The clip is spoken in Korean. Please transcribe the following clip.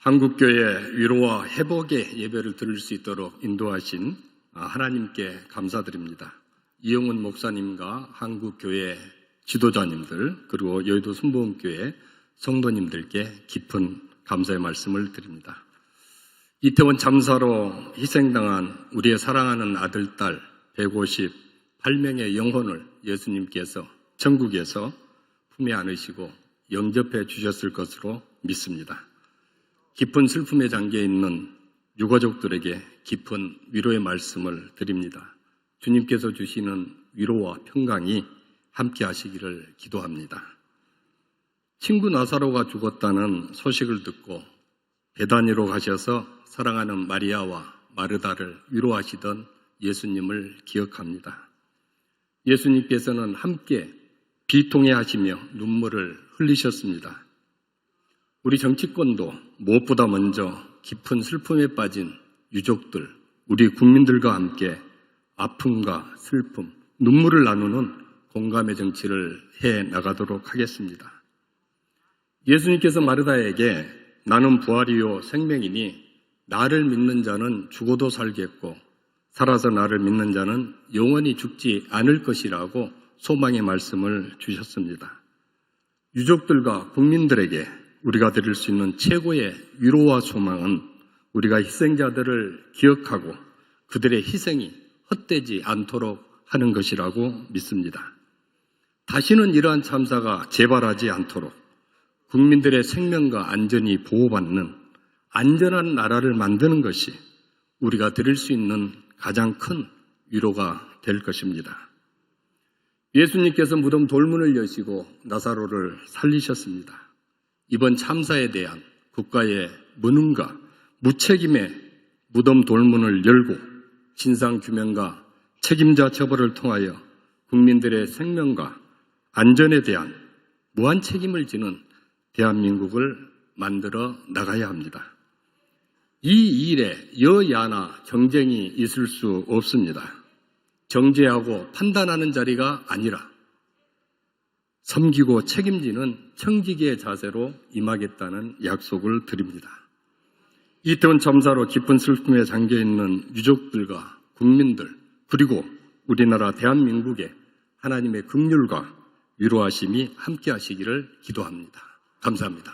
한국교회 위로와 회복의 예배를 드릴 수 있도록 인도하신 하나님께 감사드립니다. 이영훈 목사님과 한국교회 지도자님들 그리고 여의도 순복음교회 성도님들께 깊은 감사의 말씀을 드립니다. 이태원 참사로 희생당한 우리의 사랑하는 아들, 딸 158명의 영혼을 예수님께서 천국에서 품에 안으시고 영접해 주셨을 것으로 믿습니다. 깊은 슬픔에 잠겨 있는 유가족들에게 깊은 위로의 말씀을 드립니다. 주님께서 주시는 위로와 평강이 함께 하시기를 기도합니다. 친구 나사로가 죽었다는 소식을 듣고 베다니로 가셔서 사랑하는 마리아와 마르다를 위로하시던 예수님을 기억합니다. 예수님께서는 함께 비통해 하시며 눈물을 흘리셨습니다. 우리 정치권도 무엇보다 먼저 깊은 슬픔에 빠진 유족들, 우리 국민들과 함께 아픔과 슬픔, 눈물을 나누는 공감의 정치를 해 나가도록 하겠습니다. 예수님께서 마르다에게 나는 부활이요 생명이니 나를 믿는 자는 죽어도 살겠고 살아서 나를 믿는 자는 영원히 죽지 않을 것이라고 소망의 말씀을 주셨습니다. 유족들과 국민들에게 우리가 드릴 수 있는 최고의 위로와 소망은 우리가 희생자들을 기억하고 그들의 희생이 헛되지 않도록 하는 것이라고 믿습니다. 다시는 이러한 참사가 재발하지 않도록 국민들의 생명과 안전이 보호받는 안전한 나라를 만드는 것이 우리가 드릴 수 있는 가장 큰 위로가 될 것입니다. 예수님께서 무덤 돌문을 여시고 나사로를 살리셨습니다. 이번 참사에 대한 국가의 무능과 무책임의 무덤 돌문을 열고 진상 규명과 책임자 처벌을 통하여 국민들의 생명과 안전에 대한 무한 책임을 지는 대한민국을 만들어 나가야 합니다. 이 일에 여야나 경쟁이 있을 수 없습니다. 정죄하고 판단하는 자리가 아니라 섬기고 책임지는 청지기의 자세로 임하겠다는 약속을 드립니다. 이태원 참사로 깊은 슬픔에 잠겨 있는 유족들과 국민들 그리고 우리나라 대한민국의 하나님의 긍휼과 위로하심이 함께 하시기를 기도합니다. 감사합니다.